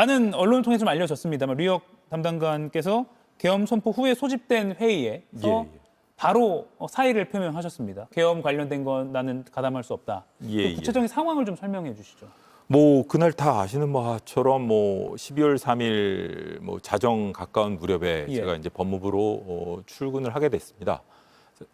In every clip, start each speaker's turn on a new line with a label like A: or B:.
A: 많은 언론을 통해 좀 알려졌습니다만 류혁 담당관께서 계엄 선포 후에 소집된 회의에서
B: 예, 예.
A: 바로 어, 사의를 표명하셨습니다. 계엄 관련된 건 나는 가담할 수 없다.
B: 예,
A: 그
B: 예.
A: 구체적인 상황을 좀 설명해 주시죠.
B: 뭐 그날 다 아시는 바처럼 뭐 12월 3일 뭐 자정 가까운 무렵에
A: 예.
B: 제가 이제 법무부로 어, 출근을 하게 됐습니다.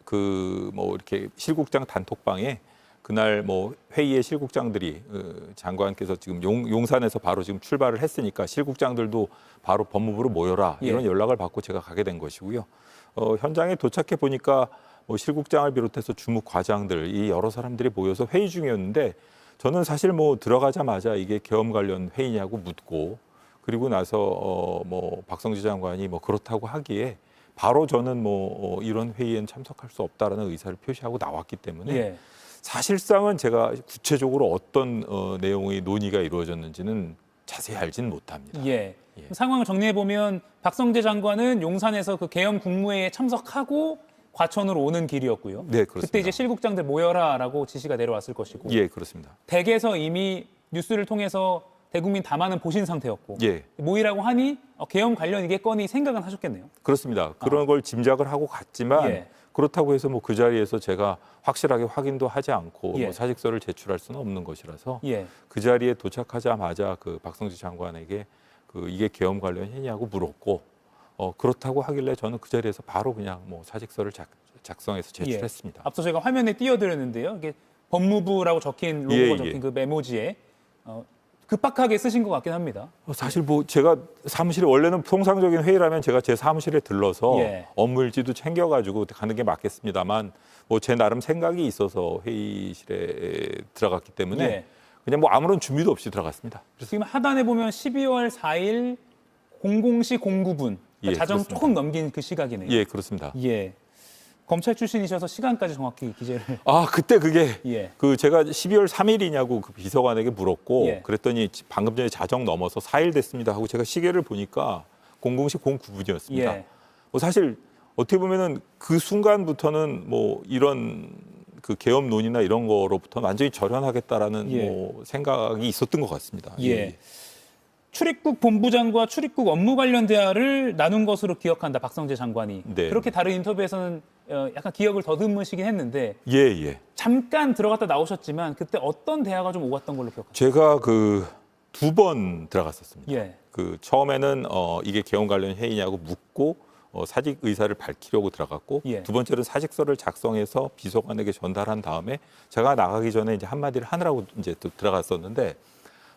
B: 그 뭐 이렇게 실국장 단톡방에 그날 뭐 회의에 실국장들이 어, 장관께서 지금 용, 용산에서 바로 지금 출발을 했으니까 실국장들도 바로 법무부로 모여라
A: 예.
B: 이런 연락을 받고 제가 가게 된 것이고요. 어, 현장에 도착해 보니까 뭐 실국장을 비롯해서 주무 과장들 이 여러 사람들이 모여서 회의 중이었는데 저는 사실 뭐 들어가자마자 이게 계엄 관련 회의냐고 묻고 그리고 나서 어 뭐 박성지 장관이 뭐 그렇다고 하기에 바로 저는 뭐 어, 이런 회의엔 참석할 수 없다라는 의사를 표시하고 나왔기 때문에
A: 예.
B: 사실상은 제가 구체적으로 어떤 어, 내용의 논의가 이루어졌는지는 자세히 알지는 못합니다.
A: 예.
B: 예.
A: 상황을 정리해 보면 박성재 장관은 용산에서 그 계엄 국무회의에 참석하고 과천으로 오는 길이었고요.
B: 네, 그렇습니다.
A: 그때 이제 실국장들 모여라라고 지시가 내려왔을 것이고
B: 예, 그렇습니다.
A: 댁에서 이미 뉴스를 통해서 대국민 다만은 보신 상태였고
B: 예,
A: 모이라고 하니 어, 계엄 관련 이겠거니 생각은 하셨겠네요.
B: 그렇습니다. 그런 걸 짐작을 하고 갔지만
A: 아. 예.
B: 그렇다고 해서 뭐 그 자리에서 제가 확실하게 확인도 하지 않고
A: 예.
B: 뭐 사직서를 제출할 수는 없는 것이라서
A: 예.
B: 그 자리에 도착하자마자 그 박성지 장관에게 그 이게 계엄 관련 회의냐고 물었고 어 그렇다고 하길래 저는 그 자리에서 바로 그냥 뭐 사직서를 작, 작성해서 제출했습니다.
A: 앞서 제가 화면에 띄워드렸는데요. 이게 법무부라고 적힌 로고가
B: 예, 예.
A: 적힌 그 메모지에 어, 급박하게 쓰신 것 같긴 합니다.
B: 어, 사실 뭐 제가 사무실에 원래는 통상적인 회의라면 제가 제 사무실에 들러서
A: 예.
B: 업무 일지도 챙겨가지고 가는 게 맞겠습니다만 뭐 제 나름 생각이 있어서 회의실에 들어갔기 때문에
A: 예.
B: 그냥 뭐 아무런 준비도 없이 들어갔습니다. 그래서
A: 지금 하단에 보면 12월 4일 00시 09분
B: 예,
A: 자정
B: 그렇습니다.
A: 조금 넘긴 그 시각이네요.
B: 예 그렇습니다.
A: 예. 검찰 출신이셔서 시간까지 정확히 기재를
B: 아 그때 그게
A: 예.
B: 그 제가 12월 3일이냐고 그 비서관에게 물었고
A: 예.
B: 그랬더니 방금 전에 자정 넘어서 4일 됐습니다 하고 제가 시계를 보니까 00시 09분이었습니다.
A: 예.
B: 뭐 사실 어떻게 보면은 그 순간부터는 뭐 이런 그 계엄 논의나 이런 거로부터 는 완전히 절연하겠다라는
A: 예.
B: 뭐 생각이 있었던 것 같습니다.
A: 예. 출입국 본부장과 출입국 업무 관련 대화를 나눈 것으로 기억한다. 박성재 장관이.
B: 네.
A: 그렇게 다른 인터뷰에서는 어, 약간 기억을 더듬으시긴 했는데
B: 예, 예.
A: 잠깐 들어갔다 나오셨지만 그때 어떤 대화가 좀 오갔던 걸로 기억하세요?
B: 제가 그 두 번 들어갔었습니다.
A: 예.
B: 그 처음에는 어 이게 계엄 관련 회의냐고 묻고 어 사직 의사를 밝히려고 들어갔고
A: 예.
B: 두 번째는 사직서를 작성해서 비서관에게 전달한 다음에 제가 나가기 전에 이제 한 마디를 하느라고 이제 또 들어갔었는데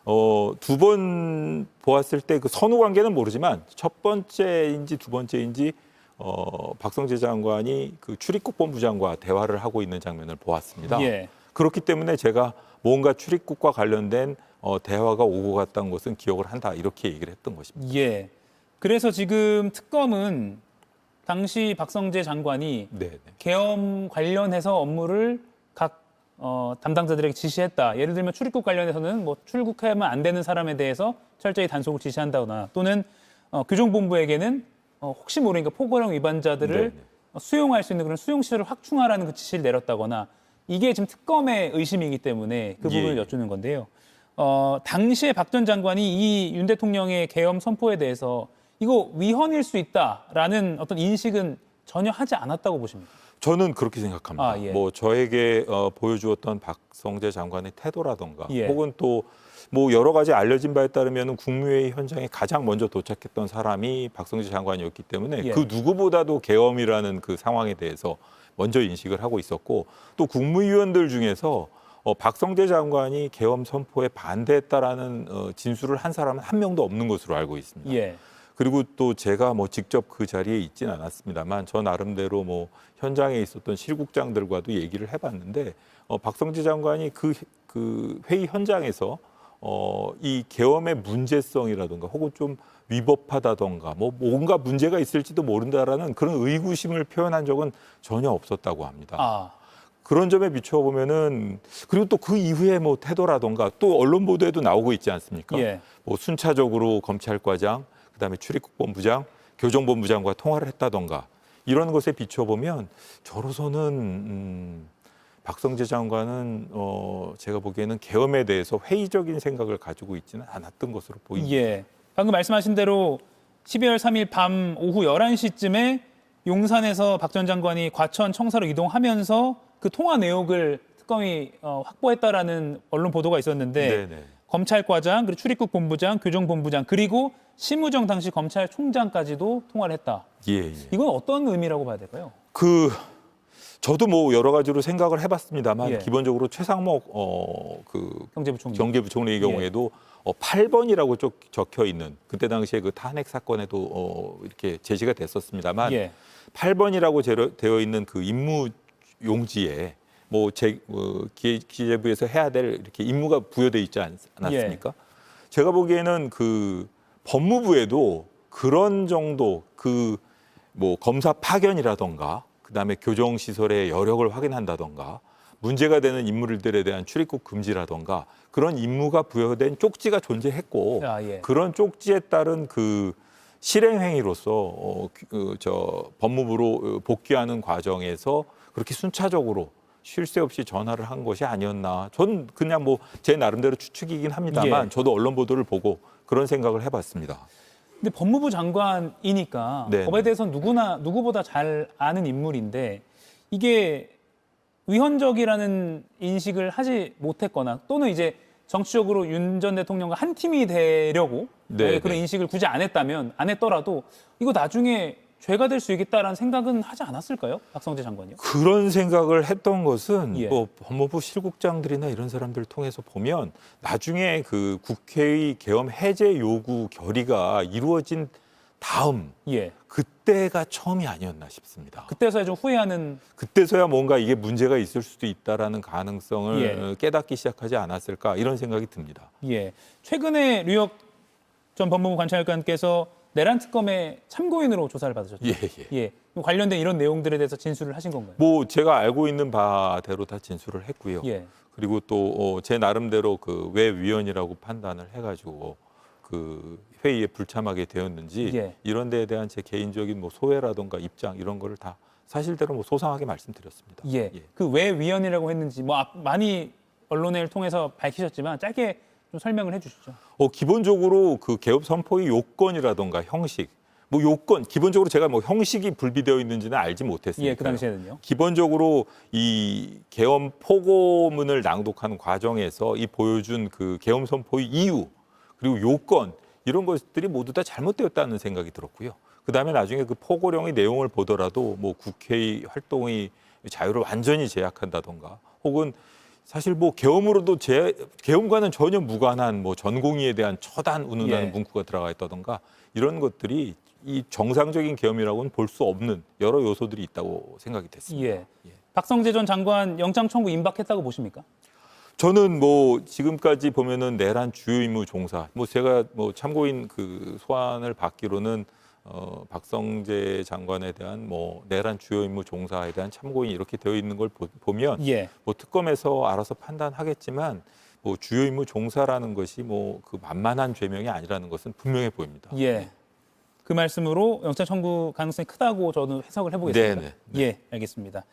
B: 어 두 번 보았을 때 그 선후 관계는 모르지만 첫 번째인지 두 번째인지 어 박성재 장관이 그 출입국 본부 장과 대화를 하고 있는 장면을 보았습니다.
A: 예.
B: 그렇기 때문에 제가 뭔가 출입국과 관련된 어, 대화가 오고 갔다는 것은 기억을 한다 이렇게 얘기를 했던 것입니다.
A: 예. 그래서 지금 특검은 당시 박성재 장관이
B: 네, 네.
A: 계엄 관련해서 업무를 각 어, 담당자들에게 지시했다. 예를 들면 출입국 관련해서는 뭐 출국하면 안 되는 사람에 대해서 철저히 단속을 지시한다거나 또는 어, 규정본부에게는 어, 혹시 모르니까 포괄형 위반자들을
B: 네, 네.
A: 어, 수용할 수 있는 그런 수용 시설을 확충하라는 그 지시를 내렸다거나 이게 지금 특검의 의심이기 때문에 그
B: 예,
A: 부분을
B: 예.
A: 여쭈는 건데요. 어, 당시에 박 전 장관이 이 윤 대통령의 계엄 선포에 대해서 이거 위헌일 수 있다라는 어떤 인식은 전혀 하지 않았다고 보십니까?
B: 저는 그렇게 생각합니다.
A: 아, 예.
B: 뭐 저에게 어, 보여주었던 박성재 장관의 태도라던가
A: 예.
B: 혹은 또 뭐 여러 가지 알려진 바에 따르면 국무회의 현장에 가장 먼저 도착했던 사람이 박성재 장관이었기 때문에
A: 예.
B: 그 누구보다도 계엄이라는 그 상황에 대해서 먼저 인식을 하고 있었고 또 국무위원들 중에서 어, 박성재 장관이 계엄 선포에 반대했다라는 어, 진술을 한 사람은 한 명도 없는 것으로 알고 있습니다.
A: 예.
B: 그리고 또 제가 뭐 직접 그 자리에 있지는 않았습니다만 저 나름대로 뭐 현장에 있었던 실국장들과도 얘기를 해봤는데 어, 박성재 장관이 그, 그 회의 현장에서 어, 이 계엄의 문제성이라든가 혹은 좀 위법하다던가 뭐 뭔가 문제가 있을지도 모른다라는 그런 의구심을 표현한 적은 전혀 없었다고 합니다.
A: 아,
B: 그런 점에 비춰보면은 그리고 또 그 이후에 뭐 태도라던가 또 언론 보도에도 나오고 있지 않습니까?
A: 예.
B: 뭐 순차적으로 검찰과장, 그다음에 출입국본부장, 교정본부장과 통화를 했다던가 이런 것에 비춰보면 저로서는 음, 박성재 장관은 어, 제가 보기에는 계엄에 대해서 회의적인 생각을 가지고 있지는 않았던 것으로 보입니다.
A: 예. 방금 말씀하신 대로 12월 3일 밤 오후 11시쯤에 용산에서 박 전 장관이 과천 청사로 이동하면서 그 통화 내역을 특검이 어, 확보했다라는 언론 보도가 있었는데
B: 네네.
A: 검찰과장 그리고 출입국 본부장, 교정본부장 그리고 심우정 당시 검찰총장까지도 통화를 했다.
B: 예, 예.
A: 이건 어떤 의미라고 봐야 될까요?
B: 그 저도 뭐 여러 가지로 생각을 해봤습니다만
A: 예.
B: 기본적으로 최상목 어그
A: 경제부총리.
B: 경제부총리의 경우에도 어, 8번이라고 쪽 적혀 있는 그때 당시에 그 탄핵 사건에도 어, 이렇게 제시가 됐었습니다만
A: 예.
B: 8번이라고 되어 있는 그 임무 용지에 뭐제 어, 기- 기재부에서 해야 될 이렇게 임무가 부여돼 있지 않, 않았습니까? 제가 보기에는 그 법무부에도 그런 정도 그 뭐 검사 파견이라던가 그다음에 교정 시설의 여력을 확인한다던가 문제가 되는 인물들에 대한 출입국 금지라던가 그런 임무가 부여된 쪽지가 존재했고
A: 아, 예.
B: 그런 쪽지에 따른 그 실행 행위로서 어, 그, 저 법무부로 어, 복귀하는 과정에서 그렇게 순차적으로 쉴 새 없이 전화를 한 것이 아니었나. 전 그냥 뭐 제 나름대로 추측이긴 합니다만
A: 예.
B: 저도 언론 보도를 보고 그런 생각을 해봤습니다.
A: 근데 법무부 장관이니까
B: 네.
A: 법에 대해서 누구나 누구보다 잘 아는 인물인데 이게 위헌적이라는 인식을 하지 못했거나 또는 이제 정치적으로 윤 전 대통령과 한 팀이 되려고
B: 네,
A: 만약에 그런
B: 네.
A: 인식을 굳이 안 했다면 안 했더라도 이거 나중에 죄가 될 수 있겠다라는 생각은 하지 않았을까요? 박성재 장관이요?
B: 그런 생각을 했던 것은
A: 예.
B: 뭐 법무부 실국장들이나 이런 사람들 통해서 보면 나중에 그 국회의 계엄 해제 요구 결의가 이루어진 다음
A: 예.
B: 그때가 처음이 아니었나 싶습니다.
A: 그때서야 좀 후회하는
B: 그때서야 뭔가 이게 문제가 있을 수도 있다라는 가능성을
A: 예.
B: 어, 깨닫기 시작하지 않았을까 이런 생각이 듭니다.
A: 예. 최근에 류혁 전 법무부 관찰관께서 내란 특검의 참고인으로 조사를 받으셨죠.
B: 예, 예.
A: 예. 관련된 이런 내용들에 대해서 진술을 하신 건가요?
B: 뭐 제가 알고 있는 바대로 다 진술을 했고요.
A: 예.
B: 그리고 또 제 나름대로 그 왜 위원이라고 판단을 해가지고 그 회의에 불참하게 되었는지
A: 예.
B: 이런 데에 대한 제 개인적인 뭐 소회라든가 입장 이런 거를 다 사실대로 뭐 소상하게 말씀드렸습니다.
A: 예. 그왜 위헌이라고 했는지 뭐 앞- 많이 언론을 통해서 밝히셨지만 짧게 좀 설명을 해 주시죠.
B: 어, 기본적으로 그 개업 선포의 요건이라던가 형식, 뭐 요건, 기본적으로 제가 뭐 형식이 불비되어 있는지는 알지 못했으니까.
A: 예, 그 당시에는요.
B: 기본적으로 이 계엄 포고문을 낭독하는 과정에서 이 보여준 그 계엄 선포의 이유 그리고 요건 이런 것들이 모두 다 잘못되었다는 생각이 들었고요. 그 다음에 나중에 그 포고령의 내용을 보더라도 뭐 국회의 활동의 자유를 완전히 제약한다던가 혹은 사실 뭐 계엄으로도 제 계엄과는 전혀 무관한 뭐 전공의에 대한 처단 운운하는
A: 예.
B: 문구가 들어가 있다던가 이런 것들이 이 정상적인 계엄이라고는 볼 수 없는 여러 요소들이 있다고 생각이 됐습니다.
A: 예. 박성재 전 장관 영장 청구 임박했다고 보십니까?
B: 저는 뭐 지금까지 보면은 내란 주요 임무 종사 뭐 제가 뭐 참고인 그 소환을 받기로는 어 박성재 장관에 대한 뭐 내란 주요 임무 종사에 대한 참고인 이렇게 되어 있는 걸 보, 보면
A: 예.
B: 뭐 특검에서 알아서 판단하겠지만 뭐 주요 임무 종사라는 것이 뭐 그 만만한 죄명이 아니라는 것은 분명해 보입니다.
A: 예. 그 말씀으로 영장 청구 가능성이 크다고 저는 해석을 해보겠습니다.
B: 네네.
A: 예, 알겠습니다.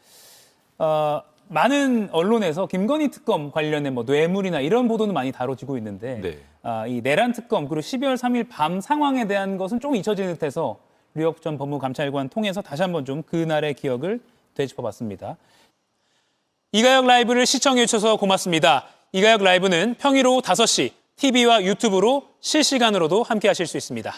A: 어, 많은 언론에서 김건희 특검 관련된 뭐 뇌물이나 이런 보도는 많이 다뤄지고 있는데
B: 네.
A: 아, 이 내란 특검 그리고 12월 3일 밤 상황에 대한 것은 좀 잊혀진 듯해서 류혁 전 법무감찰관 통해서 다시 한번 좀 그날의 기억을 되짚어봤습니다. 이가역 라이브를 시청해 주셔서 고맙습니다. 이가역 라이브는 평일 오후 5시 TV와 유튜브로 실시간으로도 함께 하실 수 있습니다.